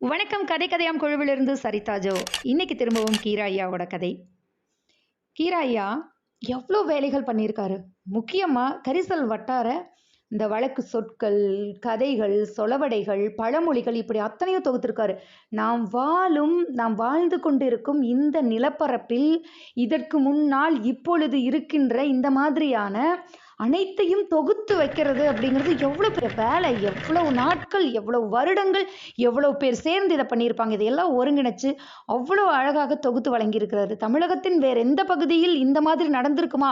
வணக்கம். கதை கதையாம் குழுவிலிருந்து சரிதா ஜோ. இன்னைக்கு திரும்பவும் கீராயாவோட கதை. கீராயா எவ்வளோ வேலைகள் பண்ணியிருக்காரு. முக்கியமாக கரிசல் வட்டார இந்த வழக்கு சொற்கள் கதைகள் சொலவடைகள் பழமொழிகள் இப்படி அத்தனையும் தொகுத்திருக்காரு. நாம் வாழும் நாம் வாழ்ந்து கொண்டிருக்கும் இந்த நிலப்பரப்பில் இதற்கு முன்னால் இப்பொழுது இருக்கின்ற இந்த மாதிரியான அனைத்தையும் தொகுத்து வைக்கிறது அப்படிங்கிறது எவ்வளோ பெரிய வேலை எவ்வளவு நாட்கள் எவ்வளவு வருடங்கள் எவ்வளவு பேர் சேர்ந்து இதை பண்ணியிருப்பாங்க. இதையெல்லாம் ஒருங்கிணைச்சு அவ்வளோ அழகாக தொகுத்து வழங்கியிருக்கிறாரு தமிழகத்தின் வேற எந்த பகுதியில் இந்த மாதிரி நடந்திருக்குமா?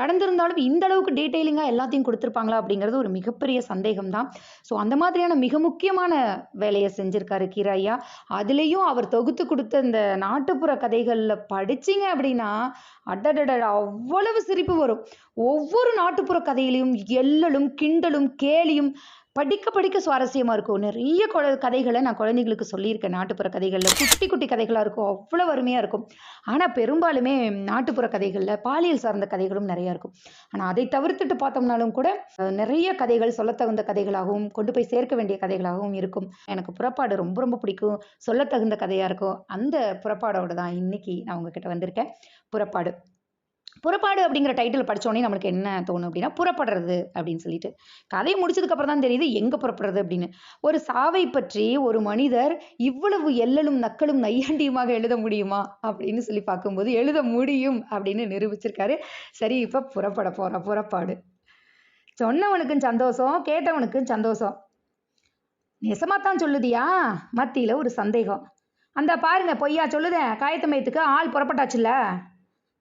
நடந்திருந்தாலும் இந்த அளவுக்கு டீட்டெயிலிங்காக எல்லாத்தையும் கொடுத்துருப்பாங்களா அப்படிங்கிறது ஒரு மிகப்பெரிய சந்தேகம் தான் ஸோ அந்த மாதிரியான மிக முக்கியமான வேலையை செஞ்சிருக்காரு கீராயா அதுலேயும் அவர் தொகுத்து கொடுத்த இந்த நாட்டுப்புற கதைகளில் படிச்சீங்க அப்படின்னா அடடட அவ்வளவு சிரிப்பு வரும். ஒவ்வொரு நாட்டு நாட்டுப்புற கதையிலையும் எள்ளலும் கிண்டலும் கேலியும் படிக்க படிக்க சுவாரஸ்யமாக இருக்கும். நிறைய குழ கதைகளை நான் குழந்தைங்களுக்கு சொல்லியிருக்கேன். நாட்டுப்புற கதைகளில். குட்டி குட்டி கதைகளாக இருக்கும். அவ்வளோ அருமையாக இருக்கும். ஆனால் பெரும்பாலுமே நாட்டுப்புற கதைகளில் பாலியல் சார்ந்த கதைகளும் நிறையா இருக்கும். ஆனால் அதை தவிர்த்துட்டு பார்த்தோம்னாலும் கூட நிறைய கதைகள் சொல்லத்தகுந்த கதைகளாகவும் கொண்டு போய் சேர்க்க வேண்டிய கதைகளாகவும் இருக்கும். எனக்கு புறப்பாடு ரொம்ப ரொம்ப பிடிக்கும். சொல்லத்தகுந்த கதையாக இருக்கும். அந்த புறப்பாடோடு தான் இன்னைக்கு நான் உங்ககிட்ட வந்திருக்கேன். புறப்பாடு. புறப்பாடு அப்படிங்கிற டைட்டில் படித்தோடனே நம்மளுக்கு என்ன தோணும் அப்படின்னா புறப்படுறது அப்படின்னு சொல்லிட்டு. கதையை முடிச்சதுக்கப்புறம் தான் தெரியுது எங்கே புறப்படுறது அப்படின்னு. ஒரு சாவை பற்றி ஒரு மனிதர் இவ்வளவு எல்லலும் நக்களும் நையாண்டியுமாக எழுத முடியுமா அப்படின்னு சொல்லி பார்க்கும்போது எழுத முடியும் அப்படின்னு நிரூபிச்சிருக்காரு. சரி இப்போ புறப்பட போகிறோம் புறப்பாடு. சொன்னவனுக்கும் சந்தோஷம் கேட்டவனுக்கும் சந்தோஷம். நெசமாத்தான் சொல்லுதியா? மத்தியில் ஒரு சந்தேகம். அந்த பாருங்க பொய்யா சொல்லுதேன் காயத்தமயத்துக்கு ஆள் புறப்பட்டாச்சுல்ல?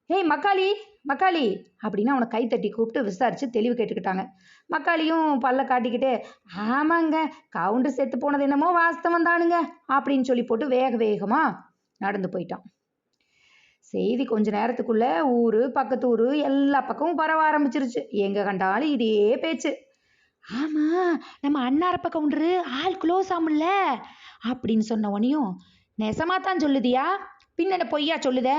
ஏய் மக்காளி மக்காளி அப்படின்னு அவனை கை தட்டி கூப்பிட்டு விசாரித்து தெளிவு கேட்டுக்கிட்டாங்க. மக்காளியும் பல்ல காட்டிக்கிட்டு ஆமாங்க கவுண்டர் செத்து போனது என்னமோ வாஸ்தவம் தானுங்க அப்படின்னு சொல்லி போட்டு வேக வேகமாக நடந்து போயிட்டான். செய்தி கொஞ்ச நேரத்துக்குள்ள ஊர் பக்கத்து ஊர் எல்லா பக்கமும் பரவ ஆரம்பிச்சிருச்சு. எங்கே கண்டாலும் இதே பேச்சு. ஆமா நம்ம அண்ணாரப்ப கவுண்டரு ஆள் க்ளோஸ் ஆமுல்ல அப்படின்னு சொன்ன உடனேயும் நெசமாக தான் சொல்லுதியா? பின்ன பொய்யா சொல்லுத?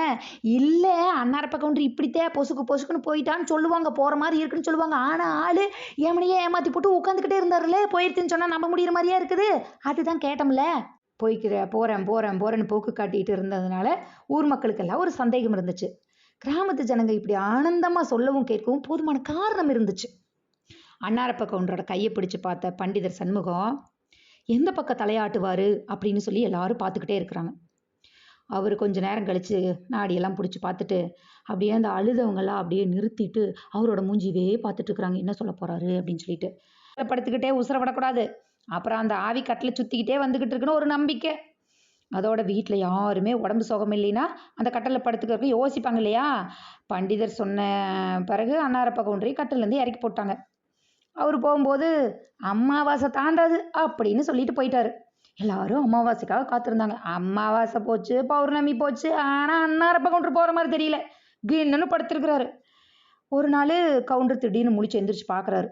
இல்லை அன்னாரப்ப கவுண்டர் இப்படித்தே பொசுக்கு பொசுக்குன்னு போயிட்டான்னு சொல்லுவாங்க போகிற மாதிரி இருக்குன்னு சொல்லுவாங்க. ஆனால் ஆள் எமனையே ஏமாற்றி போட்டு உட்காந்துக்கிட்டே இருந்தார்லே போயிருச்சுன்னு சொன்னால் நம்ப முடியிற மாதிரியா இருக்குது? அதுதான் கேட்டோம்ல. போய்க்கிற போகிறேன் போகிறேன் போகிறேன்னு போக்கு காட்டிகிட்டு இருந்ததுனால ஊர் மக்களுக்கெல்லாம் ஒரு சந்தேகம் இருந்துச்சு. கிராமத்து ஜனங்க இப்படி ஆனந்தமாக சொல்லவும் கேட்கவும் போதுமான காரணம் இருந்துச்சு. அன்னாரப்ப கவுண்டரோட கையை பிடிச்சு பார்த்த பண்டிதர் சண்முகம் எந்த பக்கம் தலையாட்டுவார்? அப்படின்னு சொல்லி எல்லாரும் பார்த்துக்கிட்டே இருக்கிறாங்க. அவர் கொஞ்ச நேரம் கழித்து நாடியெல்லாம் பிடிச்சி பார்த்துட்டு அப்படியே அந்த அழுதவங்கெல்லாம் அப்படியே நிறுத்திட்டு அவரோட மூஞ்சிவே பார்த்துட்ருக்குறாங்க என்ன சொல்ல போகிறாரு அப்படின்னு சொல்லிட்டு. படுத்துக்கிட்டே உசுரப்படக்கூடாது அப்புறம் அந்த ஆவி கட்டில் சுற்றிக்கிட்டே வந்துக்கிட்டு இருக்குன்னு ஒரு நம்பிக்கை. அதோட வீட்டில் யாருமே உடம்பு சுகம் இல்லைன்னா அந்த கட்டலில் படுத்துக்கிறதுக்கு யோசிப்பாங்க இல்லையா? பண்டிதர் சொன்ன பிறகு அன்னாரப்ப கவுண்டரை கட்டிலேருந்து இறக்கி போட்டாங்க. அவர் போகும்போது அமாவாசை தாண்டாது அப்படின்னு சொல்லிட்டு போயிட்டாரு. எல்லாரும் அமாவாசைக்காக காத்திருந்தாங்க. அமாவாசை போச்சு பௌர்ணமி போச்சு. ஆனால் அன்னாரப்ப கவுண்டர் போகிற மாதிரி தெரியல. கின்னு படுத்திருக்கிறாரு. ஒரு நாள் கவுண்டர் திடீர்னு முழிச்சு எந்திரிச்சு பார்க்குறாரு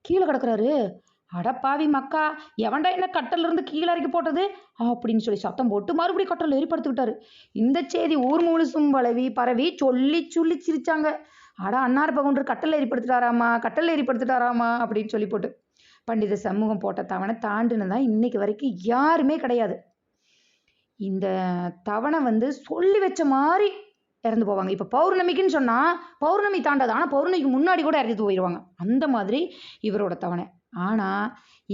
கீழே கிடக்குறாரு. அடப்பாவி மக்கா எவன்டா என்ன கட்டல்ல இருந்து கீழே இறக்கி போட்டது? அப்படின்னு சொல்லி சத்தம் போட்டு மறுபடியும் கட்டலில் ஏறி படுத்துக்கிட்டாரு இந்த செய்தி ஊர் முழுசும் பழவி பரவி சொல்லி சொல்லி சிரிச்சாங்க. அட அன்னார் பகவுண்டர் கட்டல் ஏறிப்படுத்திட்டாராமா கட்டல் ஏறி அப்படின்னு சொல்லி போட்டு பண்டித சமூகம் போட்ட தவணை தாண்டினதா இன்னைக்கு வரைக்கும் யாருமே கிடையாது. இந்த தவணை வந்து சொல்லி வச்ச மாதிரி இறந்து போவாங்க. இப்போ பௌர்ணமிக்குன்னு சொன்னால் பௌர்ணமி தாண்டாது. ஆனால் பௌர்ணமிக்கு முன்னாடி கூட இறந்து போயிடுவாங்க அந்த மாதிரி இவரோட தவணை. ஆனால்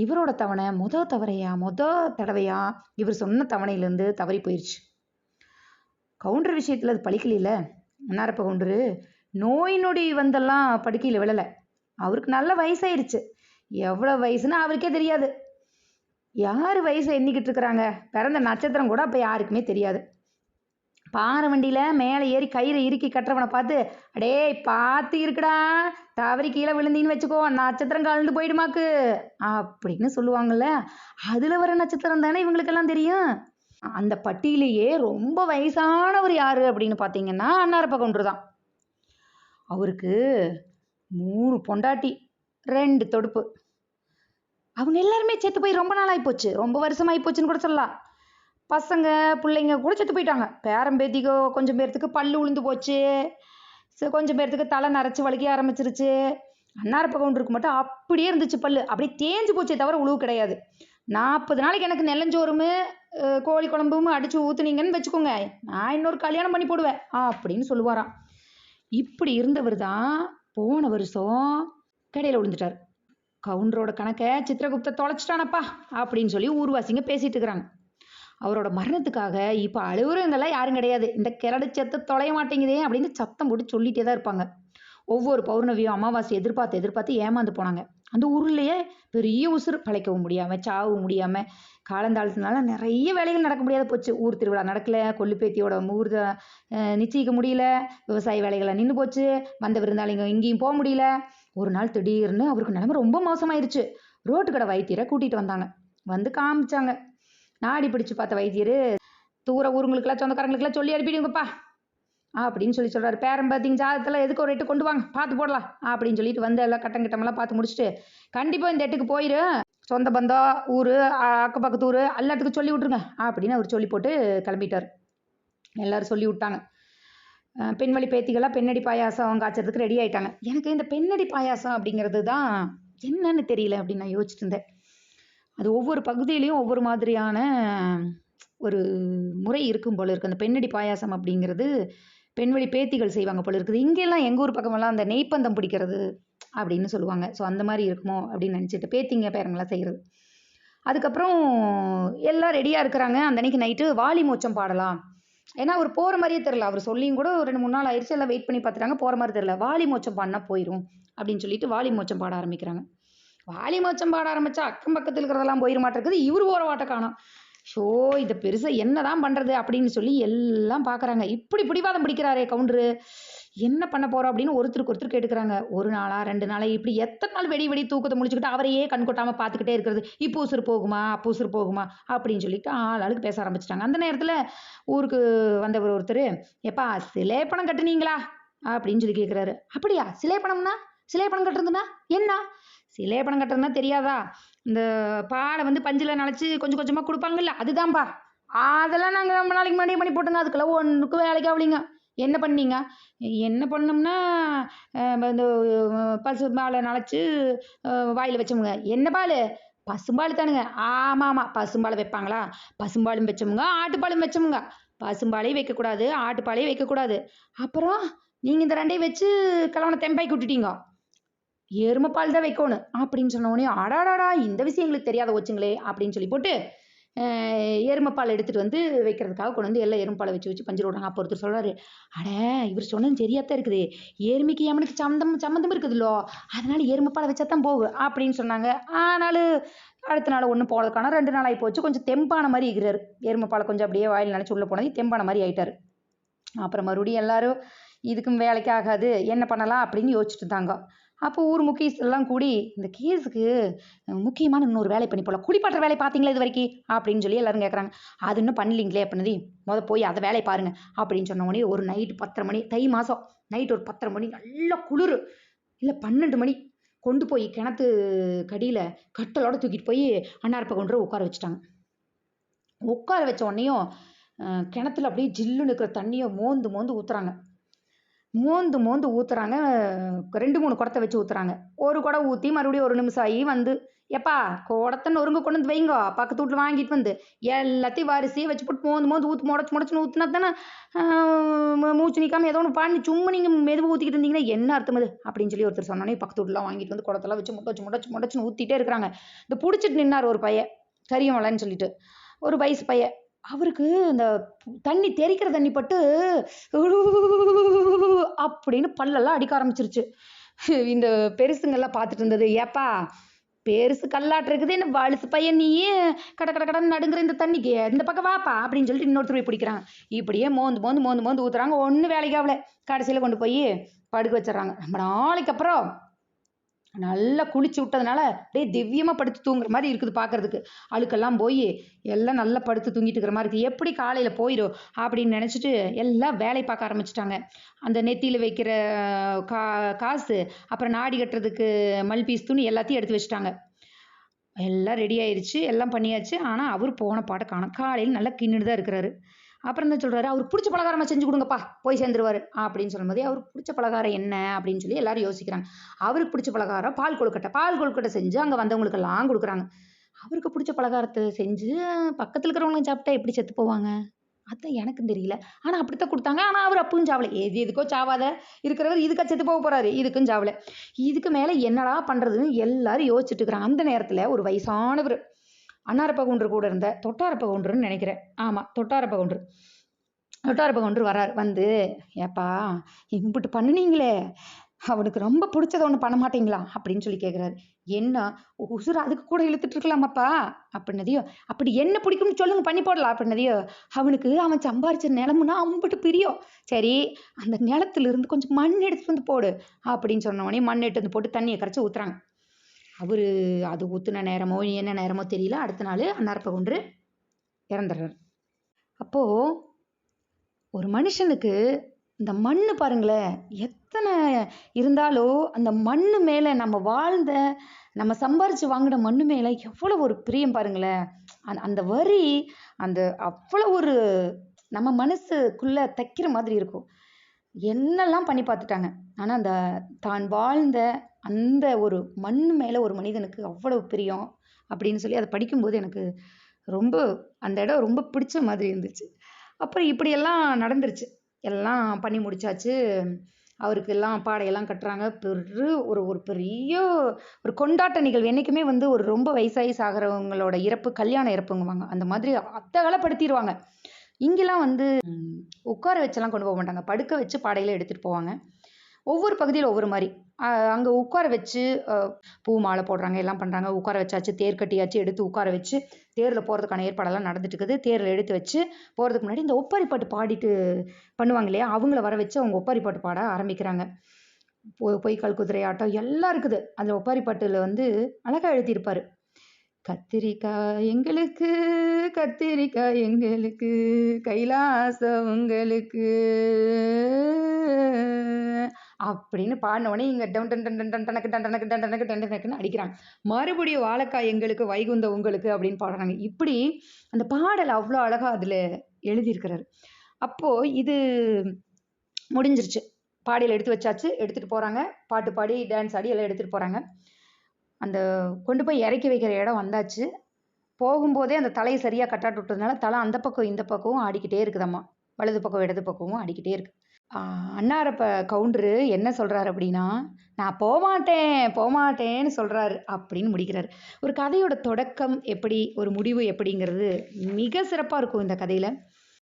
இவரோட தவணை முத தவறையா முத தடவையா இவர் சொன்ன தவணையிலேருந்து தவறி போயிடுச்சு கவுண்டர் விஷயத்தில் அது பழிக்கல அன்னாரப்ப கவுண்டரு நோய் நொடி வந்தெல்லாம் படுக்கையில் விழலை. அவருக்கு நல்ல வயசாயிருச்சு. எவ்வளோ வயசுன்னு அவருக்கே தெரியாது. யார் வயசை எண்ணிக்கிட்டு இருக்கிறாங்க? பிறந்த நட்சத்திரம் கூட அப்போ யாருக்குமே தெரியாது. பாறை வண்டியில் மேலே ஏறி கயிறை இறுக்கி கட்டுறவனை பார்த்து அடே பார்த்து இருக்குடா. தவறி கீழே விழுந்தீன்னு வச்சுக்கோ. நட்சத்திரம் கலந்து போயிடுமாக்கு. அப்படின்னு சொல்லுவாங்கல்ல அதில் வர நட்சத்திரம் தானே இவங்களுக்கெல்லாம் தெரியும். அந்த பட்டியலையே ரொம்ப வயசானவர் யார் அப்படின்னு பார்த்தீங்கன்னா அன்னாரப்ப கவுண்டர் தான். அவருக்கு மூணு பொண்டாட்டி ரெண்டு தொடுப்பு. அவங்க எல்லாருமே செத்து போய் ரொம்ப நாள் ஆகிப்போச்சு ரொம்ப வருஷம் ஆகிப்போச்சுன்னு கூட சொல்லலாம். பசங்க பிள்ளைங்க கூட செத்து போயிட்டாங்க. பேரம்பேத்திக்கோ கொஞ்சம் பேர்த்துக்கு பல்லு உளுந்து போச்சு. கொஞ்சம் பேர்த்துக்கு தலை நரைச்சி வலிக்க ஆரம்பிச்சிருச்சு. அன்னாரப்ப கவுண்டருக்கு மட்டும் அப்படியே இருந்துச்சு பல்லு. அப்படியே தேஞ்சு போச்சே தவிர உழுவு கிடையாது. நாற்பது நாளைக்கு எனக்கு நெல்லஞ்சோறும் கோழி குழம்பும் அடித்து ஊற்றுனீங்கன்னு வச்சுக்கோங்க. நான் இன்னொரு கல்யாணம் பண்ணி போடுவேன். அப்படின்னு சொல்லுவாராம். இப்படி இருந்தவர் தான் போன வருஷம் கடையில் விழுந்துட்டார் கவுண்டரோட கணக்கை சித்திரகுப்த தொலைச்சிட்டானப்பா அப்படின்னு சொல்லி ஊர்வாசிங்க பேசிட்டு இருக்கிறாங்க. அவரோட மரணத்துக்காக இப்போ அழுகுறவங்கெல்லாம் யாரும் கிடையாது. இந்த கிரடு செத்து தொலைய மாட்டேங்குதே அப்படின்னு சத்தம் போட்டு சொல்லிட்டே தான் இருப்பாங்க. ஒவ்வொரு பௌர்ணவியும் அமாவாசை எதிர்பார்த்து எதிர்பார்த்து ஏமாந்து போனாங்க. அந்த ஊர்லேயே பெரிய உசுறு பழைக்கவும் முடியாமல் சாவும் முடியாமல் காலந்தாளத்தினால நிறைய வேலைகள் நடக்க முடியாத போச்சு. ஊர் திருவிழா நடக்கல கொல்லுப்பேத்தியோட ஊர் நிச்சயிக்க முடியல விவசாய வேலைகளை நின்று போச்சு. வந்த விருந்தாளிங்க எங்கேயும் போக முடியல. ஒரு நாள் திடீர்னு அவருக்கு நிலைமை ரொம்ப மோசமாயிருச்சு. ரோட்டு கடை வைத்தியரை கூட்டிகிட்டு வந்தாங்க. வந்து காமிச்சாங்க. நாடி பிடிச்சு பார்த்த வைத்தியர் தூர ஊருங்களுக்கெல்லாம் சொந்தக்காரங்களுக்கெல்லாம் சொல்லி அனுப்பிடுங்கப்பா. அப்படின்னு சொல்லி சொல்கிறாரு பேரன் பார்த்தீங்க ஜாதகத்தில் எதுக்கு ஒரு எட்டு கொண்டு வாங்க? பார்த்து போடலாம். அப்படின்னு சொல்லிட்டு வந்து எல்லாம் கட்டம் கிட்டமெல்லாம் பார்த்து முடிச்சுட்டு கண்டிப்பாக இந்த எட்டுக்கு போயிரு. சொந்த பந்தம் ஊர் அக்கப்பக்கத்து ஊர் எல்லாத்துக்கும் சொல்லி விட்ருங்க அப்படின்னு அவர் சொல்லி போட்டு கிளம்பிட்டார். எல்லாரும் சொல்லி விட்டாங்க. அஹ் பேத்திகளாக பெண்ணடி பாயாசம் காய்ச்சறதுக்கு ரெடி ஆயிட்டாங்க. எனக்கு இந்த பெண்ணடி பாயாசம் அப்படிங்கிறது தான் என்னன்னு தெரியல அப்படின்னு நான் யோசிச்சுட்டு இருந்தேன். அது ஒவ்வொரு பகுதியிலையும் ஒவ்வொரு மாதிரியான ஒரு முறை இருக்கும் போல இருக்குது அந்த பெண்ணடி பாயாசம் அப்படிங்கிறது பெண்வழி பேத்திகள் செய்வாங்க போல இருக்குது. இங்கெல்லாம் எங்கள் ஊர் பக்கமெல்லாம் அந்த நெய்ப்பந்தம் பிடிக்கிறது அப்படின்னு சொல்லுவாங்க. ஸோ அந்த மாதிரி இருக்குமோ அப்படின்னு நினச்சிட்டு பேத்திங்க பேரங்களாம் செய்கிறது அதுக்கப்புறம் எல்லாம் ரெடியாக இருக்கிறாங்க. அந்த அன்னைக்கு நைட்டு வாலி மோச்சம் பாடலாம். ஏன்னா அவர் போகிற மாதிரியே தெரில அவர் சொல்லியும் கூட ஒரு ரெண்டு மூணு நாள் ஆயிடுச்சு. எல்லாம் வெயிட் பண்ணி பார்த்துட்டாங்க. போகிற மாதிரி தெரில வாலி மோச்சம் பாடினா போயிடும் அப்படின்னு சொல்லிட்டு வாலி மோச்சம் பாட ஆரம்பிக்கிறாங்க. வாலி மோச்சம் பாட ஆரம்பிச்சா அக்கம் பக்கத்தில் இருக்கிறதெல்லாம் போயிட மாட்டேங்குது. இவர் போகிற வாட்டை காணும். ஷோ இதை பெருசாக என்னதான் பண்ணுறது அப்படின்னு சொல்லி எல்லாம் பார்க்குறாங்க இப்படி பிடிவாதம் பிடிக்கிறாரே கவுண்டரு. என்ன பண்ண போகிறோம் அப்படின்னு ஒருத்தருக்கு ஒருத்தர் கேட்டுக்கிறாங்க. ஒரு நாளா ரெண்டு நாளா இப்படி எத்தனை நாள் வெடி வெடி தூக்கத்தை முடிச்சுக்கிட்டு அவரையே கண் கொட்டாமல் பார்த்துக்கிட்டே இருக்கிறது. இப்போ உசுறு போகுமா அப்போ உசுறு போகுமா அப்படின்னு சொல்லிட்டு ஆள் ஆளுக்கு பேச ஆரம்பிச்சிட்டாங்க. அந்த நேரத்தில் ஊருக்கு வந்தவர் ஒருத்தர் எப்பா சிலை பணம் கட்டுனீங்களா? அப்படின்னு சொல்லி கேட்குறாரு அப்படியா? சிலை பணம்னா? சிலை பணம் கட்டுறதுன்னா என்ன? சிலை பணம் கட்டுறதுன்னா தெரியாதா? இந்த பாலை வந்து பஞ்சில் நனைச்சி கொஞ்சம் கொஞ்சமாக கொடுப்பாங்கல்ல அதுதான்ப்பா அதெல்லாம் நாங்கள் ரொம்ப நாளைக்கு முன்னாடியே பண்ணி போட்டோங்க. அதுக்கெல்லாம் ஒன்றுக்கும் வேலைக்கு ஆகலிங்க என்ன பண்ணீங்க? என்ன பண்ணோம்னா இந்த பசும்பாலை பசு பாலை நனைச்சி வாயில் வச்சோமுங்க. என்ன பால்? பசும்பால் தானுங்க. ஆமாம் ஆமாம் பசும்பால் வைப்பாங்களா? பசும்பாலும் வச்சோமுங்க. ஆட்டுப்பாலும் வச்சோமுங்க. பசும்பாலையும் வைக்கக்கூடாது. ஆட்டுப்பாலையும் வைக்கக்கூடாது. அப்புறம் நீங்கள் இந்த ரெண்டையும் வச்சு கலவனை தெம்பாக்கி விட்டுட்டீங்க. எருமைப்பால் தான் வைக்கணும். அப்படின்னு சொன்ன உடனே அடாடாடா இந்த விஷயம் எங்களுக்கு தெரியாத வச்சுங்களே அப்படின்னு சொல்லி போட்டு எருமைப்பால் எடுத்துகிட்டு வந்து வைக்கிறதுக்காக கொண்டு வந்து எல்லாம் எருமைப்பாலை வச்சு வச்சு பஞ்சு விடுறாங்க. அப்போ ஒருத்தர் சொல்கிறாரு அட இவர் சொன்னது சரியாக தான் இருக்குது. எருமைக்கு எமனுக்கு சம்மந்தம் சம்மந்தம் இருக்குதுல்லோ. அதனால எருமைப்பாலை வச்சா தான் போகும் அப்படின்னு சொன்னாங்க. ஆனாலும் அடுத்த நாள் ஒன்றும் போகிறதுக்கான ரெண்டு நாள் ஆகி போச்சு. கொஞ்சம் தெம்பான மாதிரி இருக்கிறார். எருமைப்பாலை கொஞ்சம் அப்படியே வாயில் நினச்சி உள்ளே போனது தெம்பான மாதிரி ஆகிட்டார் அப்புறம் மறுபடியும் எல்லாரும் இதுக்கும் வேலைக்கு ஆகாது என்ன பண்ணலாம் அப்படின்னு யோசிச்சுட்டு இருந்தாங்க. அப்போ ஊர் முக்கியஸ் எல்லாம் கூடி இந்த கேஸுக்கு முக்கியமான இன்னொரு வேலை பண்ணி போகலாம் குடிப்பாட்டுற வேலை பார்த்தீங்களா இது வரைக்கும்? அப்படின்னு சொல்லி எல்லாரும் கேட்குறாங்க அது இன்னும் பண்ணலீங்களே அப்படின்னது முத போய் அதை வேலையை பாருங்க அப்படின்னு சொன்ன உடனே ஒரு நைட்டு பத்தரை மணி தை மாதம் நைட் ஒரு பத்தரை மணி நல்ல குளிர். இல்லை பன்னெண்டு மணி கொண்டு போய் கிணத்து கடியில் கட்டலோட தூக்கிட்டு போய் அன்னார்ப்ப கொண்டு போய் உட்கார வச்சுட்டாங்க. உட்கார வச்ச உடனேயும் கிணத்துல அப்படியே ஜில்லுன்னு இருக்கிற தண்ணியை மோந்து மோந்து ஊற்றுறாங்க மோந்து மோந்து ஊற்றுறாங்க ரெண்டு மூணு குடத்தை வச்சு ஊற்றுறாங்க ஒரு குடம் ஊற்றி மறுபடியும் ஒரு நிமிஷம் ஆகி வந்து எப்பா குடத்தை நொறுங்க கொண்டு வந்து வைங்கோ. பக்கத்து வீட்டில் வாங்கிட்டு வந்து. எல்லாத்தையும் வரிசையை வச்சு போட்டு மோந்து மோந்து ஊற்று முடச்சு முடச்சுன்னு ஊற்றுனா தானே மூச்சு நிற்காமல் ஏதோ ஒன்று பாண்டி சும்மா நீங்கள் மெதுவாக ஊற்றிக்கிட்டு இருந்தீங்கன்னா என்ன அர்த்தம் அது? அப்படின்னு சொல்லி ஒருத்தர் சொன்னோன்னே பக்கத்து வீட்டில் வாங்கிட்டு வந்து குடத்தெல்லாம் வச்சு முடச்சு முடச்சு முடச்சுன்னு ஊற்றிட்டே இருக்கிறாங்க. இந்த பிடிச்சிட்டு நின்னார் ஒரு பையன். கரியமலைன்னு சொல்லிட்டு. ஒரு வயசு பையன். அவருக்கு இந்த தண்ணி தெறிக்கிற தண்ணி பட்டு அப்படின்னு பல்லெல்லாம் அடிக்க ஆரம்பிச்சிருச்சு. இந்த பெருசுங்கெல்லாம் பார்த்துட்டு இருந்தது ஏப்பா பெருசு கல்லாட்டு இருக்குது என்ன வலுசு பையன் நீ கட கட கடன்னு நடுங்குற இந்த தண்ணிக்கு இந்த பக்கம் வாப்பா அப்படின்னு சொல்லிட்டு இன்னொருத்தர் போய் பிடிக்கிறாங்க. இப்படியே மோந்து மோந்து மோந்து மோந்து ஊத்துறாங்க ஒன்றும் வேலைக்கு ஆகல. கடைசியில் கொண்டு போய் படுக்க வச்சிடறாங்க. ரொம்ப நாளைக்கு அப்புறம் நல்லா குளிச்சு விட்டதுனால அப்படியே திவ்யமாக படுத்து தூங்குற மாதிரி இருக்குது பார்க்கறதுக்கு. அழுக்கெல்லாம் போய் எல்லாம் நல்லா படுத்து தூங்கிட்டு இருக்கிற மாதிரி இருக்குது எப்படி காலையில் போயிடும் அப்படின்னு நினச்சிட்டு எல்லாம் வேலை பார்க்க ஆரம்பிச்சிட்டாங்க. அந்த நெத்தியில் வைக்கிற கா காசு அப்புறம் நாடி கட்டுறதுக்கு மல்பீஸ் துணி எல்லாத்தையும் எடுத்து வச்சுட்டாங்க. எல்லாம் ரெடி ஆயிடுச்சு எல்லாம் பண்ணியாச்சு. ஆனால் அவர் போன பாட்டை காணோம். காலையில் நல்லா கிண்ணுன்னு தான் இருக்கிறாரு. அப்புறம் என்ன சொல்கிறாரு அவருக்கு பிடிச்ச பலகாரமாக செஞ்சு கொடுங்கப்பா போய் சேர்ந்துருவாரு. அப்படின்னு சொல்லும்போது அவருக்கு பிடிச்ச பலகாரம் என்ன? அப்படின்னு சொல்லி எல்லாரும் யோசிக்கிறாங்க. அவருக்கு பிடிச்ச பலகாரம் பால் கொழுக்கட்டை. பால் கொழுக்கட்டை செஞ்சு அங்கே வந்தவங்களுக்கெல்லாம் கொடுக்குறாங்க. அவருக்கு பிடிச்ச பலகாரத்தை செஞ்சு பக்கத்தில் இருக்கிறவங்களும் சாப்பிட்டா எப்படி செத்து போவாங்க? அதுதான் எனக்கும் தெரியல. ஆனால் அப்படித்தான் கொடுத்தாங்க. ஆனால் அவர் அப்பவும் சாவலை. எது எதுக்கோ சாவாத? இருக்கிறவர் இதுக்கா செத்து போக போறாரு. இதுக்கும் சாவலை. இதுக்கு மேலே என்னடா பண்ணுறதுன்னு எல்லாரும் யோசிச்சுட்டு இருக்கிறாங்க. அந்த நேரத்தில் ஒரு வயசானவர். அன்னாரப்ப கவுண்டர் கூட இருந்த தொட்டாரப்ப கவுண்டர்னு நினைக்கிறேன். ஆமாம் தொட்டாரப்ப கவுண்டர் தொட்டாரப்ப கவுண்டர் வரார் வந்து ஏப்பா இம்பிட்டு பண்ணுனீங்களே? அவனுக்கு ரொம்ப பிடிச்சத ஒன்று பண்ண மாட்டீங்களா? அப்படின்னு சொல்லி கேட்குறாரு என்ன? உசுறு அதுக்கு கூட இழுத்துட்டு இருக்கலாமாப்பா? அப்படின்னதையோ அப்படி என்ன பிடிக்கும்னு சொல்லுங்க பண்ணி போடலாம். அப்படின்னதையோ அவனுக்கு அவன் சம்பாரிச்ச நிலமுன்னா அம்பிட்டு பிரியம். சரி அந்த நிலத்துல இருந்து கொஞ்சம் மண் எடுத்துட்டு வந்து போடு. அப்படின்னு சொன்ன உடனே மண் எடுத்து வந்து போட்டு தண்ணியை கரைச்சி ஊத்துறாங்க. அவர் அது ஊத்துன நேரமோ என்ன நேரமோ தெரியல. அடுத்த நாள் அன்னாரப்ப கொன்று இறந்துடுறாரு அப்போது ஒரு மனுஷனுக்கு இந்த மண் பாருங்களேன் எத்தனை இருந்தாலும் அந்த மண் மேலே நம்ம வாழ்ந்த நம்ம சம்பாரித்து வாங்கின மண் மேலே எவ்வளோ ஒரு பிரியம் பாருங்களேன். அந்த அந்த வரி அந்த அவ்வளோ ஒரு நம்ம மனசுக்குள்ளே தைக்கிற மாதிரி இருக்கும். என்னெல்லாம் பண்ணி பார்த்துட்டாங்க. ஆனால் அந்த தான் வாழ்ந்த அந்த ஒரு மண் மேலே ஒரு மனிதனுக்கு அவ்வளவு பிரியம் அப்படின்னு சொல்லி அதை படிக்கும்போது எனக்கு ரொம்ப அந்த இடம் ரொம்ப பிடிச்ச மாதிரி இருந்துச்சு. அப்புறம் இப்படியெல்லாம் நடந்துருச்சு. எல்லாம் பண்ணி முடிச்சாச்சு. அவருக்கு எல்லாம் பாடையெல்லாம் கட்டுறாங்க. பெரு ஒரு ஒரு பெரிய ஒரு கொண்டாட்ட நிகழ்வு. என்றைக்குமே வந்து ஒரு ரொம்ப வயசாகி சாகிறவங்களோட இறப்பு கல்யாண இறப்புங்குவாங்க. அந்த மாதிரி அத்தகலப்படுத்திடுவாங்க இங்கெல்லாம் வந்து உட்கார வச்செல்லாம் கொண்டு போக மாட்டாங்க படுக்க வச்சு பாடையில எடுத்துகிட்டு போவாங்க. ஒவ்வொரு பகுதியில் ஒவ்வொரு மாதிரி அங்கே உட்கார வச்சு பூ மாலை போடுறாங்க எல்லாம் பண்ணுறாங்க உட்கார வச்சாச்சு தேர் கட்டியாச்சு எடுத்து உட்கார வச்சு தேரில் போகிறதுக்கான ஏற்பாடெல்லாம் நடந்துட்டு இருக்குது தேரில் எடுத்து வச்சு போகிறதுக்கு முன்னாடி இந்த ஒப்பாரி பாட்டு பாடிட்டு பண்ணுவாங்க இல்லையா? அவங்கள வர வச்சு அவங்க ஒப்பாரி பாட்டு பாட ஆரம்பிக்கிறாங்க. பொ- பொய்க்கால் குதிரை ஆட்டம் எல்லாம் இருக்குது. அதில் ஒப்பாரி பாட்டில் வந்து அழகாக எழுதியிருப்பார். கத்திரிக்காய் எங்களுக்கு கத்திரிக்காய் எங்களுக்கு கைலாசம் உங்களுக்கு. அப்படின்னு பாடின இங்கே டன் டன் டன் டன் டன் டனக்கு டன் டனக்கு டன் டனக்கு டன் டனக்குன்னு அடிக்கிறாங்க. மறுபடியும் வாழைக்காய் எங்களுக்கு வைகுந்த உங்களுக்கு அப்படின்னு பாடுறாங்க. இப்படி அந்த பாடல் அவ்வளோ அழகாக அதில் எழுதியிருக்கிறாரு. அப்போது இது முடிஞ்சிருச்சு. பாடியில் எடுத்து வச்சாச்சு எடுத்துகிட்டு போகிறாங்க பாட்டு பாடி டான்ஸ் ஆடி எல்லாம் எடுத்துகிட்டு போகிறாங்க அந்த கொண்டு போய் இறக்கி வைக்கிற இடம் வந்தாச்சு. போகும்போதே அந்த தலையை சரியாக கட்டாட்டு விட்டதுனால தலை அந்த பக்கம் இந்த பக்கமும் ஆடிக்கிட்டே இருக்குதம்மா. வலது பக்கம் இடது பக்கமும் ஆடிக்கிட்டே இருக்கு. அன்னாரப்ப கவுண்டரு என்ன சொல்கிறாரு அப்படின்னா நான் போமாட்டேன் போமாட்டேன்னு சொல்கிறாரு அப்படின்னு முடிக்கிறார். ஒரு கதையோட தொடக்கம் எப்படி ஒரு முடிவு எப்படிங்கிறது மிக சிறப்பாக இருக்கும் இந்த கதையில்.